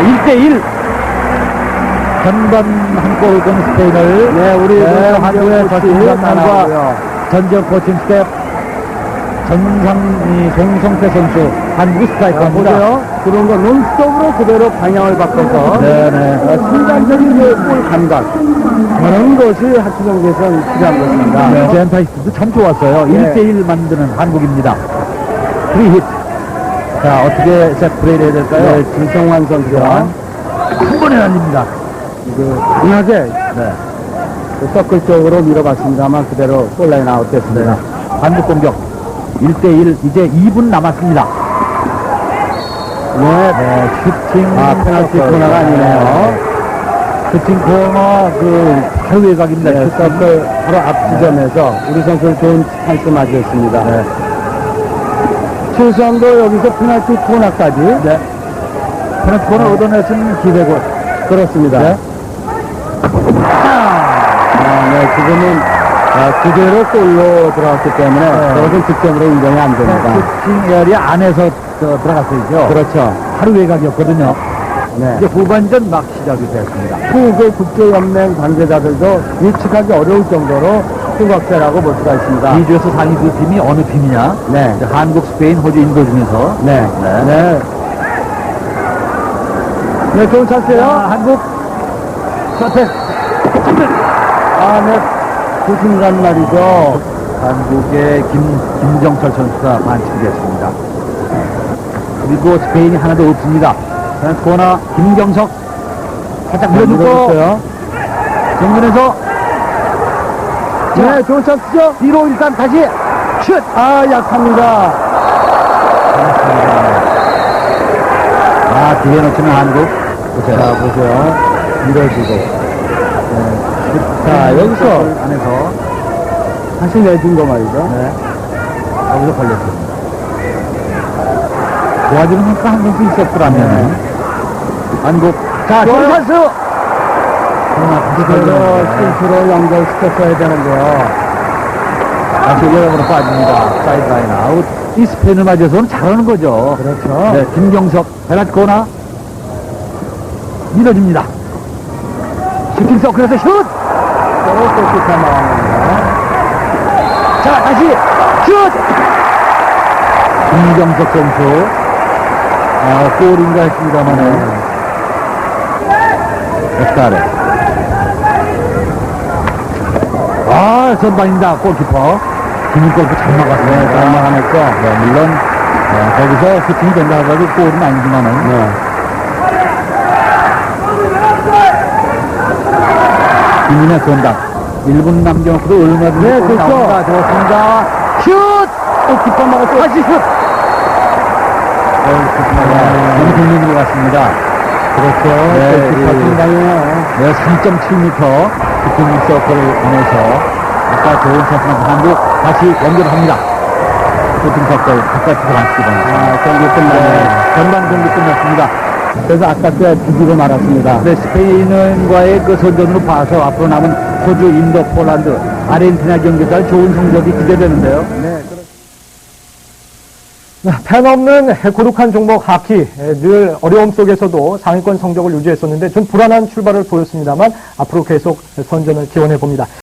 1대1 전반 한 골을 건 스페인을 네, 우리 네, 한국의 나오고요. 전지현 코칭 스텝 전상이 송성태 선수 한국. 보세요. 그런 거 논스톱으로 그대로 방향을 바꿔서 네네. 어, 순간적인 그골 감각 그런 것이 하트 경기에서는 필요한 것입니다. 네, 젠타이스도 참 좋았어요. 네. 1대1 만드는 한국입니다. 프리히트. 자, 어떻게 플레이를 해야 될까요? 네, 김성환 선수가 한 번에 날립니다. 그 강하게 네. 그 서클 쪽으로 밀어봤습니다만 그대로 골라인 아웃됐습니다. 한국 공격 1대1 이제 2분 남았습니다. 네, 네, 슈팅. 아, 페널티. 코너가 아니네요. 슈팅 코너 그 바로 외곽입니다. 네. 서클 바로 앞 지점에서 우리 선수를 좋은 찬스 맞이했습니다. 네. 최수환도 여기서 페널티 코너까지 네. 페널티 코너 얻어냈으면 기회고. 그렇습니다. 네. 아, 네, 지금은 아, 그대로 골로 들어갔기 때문에 네. 그것은 득점으로 인정이 안 됩니다. 슈팅 에어리 안에서 저, 들어갔어야죠. 그렇죠. 하루 외곽이었거든요. 네. 이제 후반전 막 시작이 됐습니다. 후그 국제연맹 관계자들도 예측하기 어려울 정도로 뜨겁게라고 볼 수가 있습니다. 2주에서 상위 두 팀이 어느 팀이냐? 네. 한국, 스페인, 호주, 인도 중에서 네. 네. 네. 네, 좋은 자, 찬스예요. 한국 선택 아, 네. 조심간 말이죠. 한국의 김, 김정철 선수가 반칙이 됐습니다. 그리고 스페인이 하나도 없습니다. 그냥 코너 김경석 살짝 밀어주고 밀어줬어요. 정면에서 네, 좋은 찬스죠. 뒤로 일단 다시 슛! 아, 약합니다. 아, 뒤에 놓치는 한국. 보세요. 자, 보세요. 밀어주고. 네. 자, 여기서 안에서 다시 내준 거 말이죠. 네. 여기서 걸렸습니다. 도와주는 선수가 한 선수 있었더라면 한국 자. 좋은 찬스! 그대로. 실수로 연결시켰어야 되는데요. 다시 외곽으로 빠집니다. 사이드라인 아웃. 이 스페인을 맞아서는 잘하는 거죠. 그렇죠. 네, 김경석, 베라트 코나 밀어줍니다. 슈팅 서클에서 슛! 또 골키퍼 나옵니다. 자, 다시 슛! 김경석 선수. 아, 골인가 했습니다만은. 에스카레. 아, 선방입니다. 골키퍼. 김인 골프 잘 막았어요. 네, 잘 막아냈죠. 네, 물론, 어, 거기서 슈팅이 된다 하더라도 골은 아니지만은. 네. 김인의 선당. 1분 남겨놓고도 얼마든지 네, 골이 그렇죠. 나옵니다. 좋습니다. 슛! 골키퍼 막았죠. 다시 슛! 너무 재미있는 것 같습니다. 그렇죠. 네, 골키퍼 이- 상당해요. 네, 3.7m 슈팅 서클 안에서 아까 좋은 찬스만 한국 다시 연결합니다. 서클 바깥으로 맞습니다. 아, 경기 네, 끝나네. 전반 경기 끝났습니다. 그래서 아깝게 뒤지고 말았습니다. 네, 스페인과의 그 선전으로 봐서 앞으로 남은 호주, 인도, 폴란드, 아르헨티나 경기가 좋은 성적이 기대되는데요. 네, 팬 없는 고독한 종목 하키 늘 어려움 속에서도 상위권 성적을 유지했었는데 좀 불안한 출발을 보였습니다만 앞으로 계속 선전을 기원해 봅니다.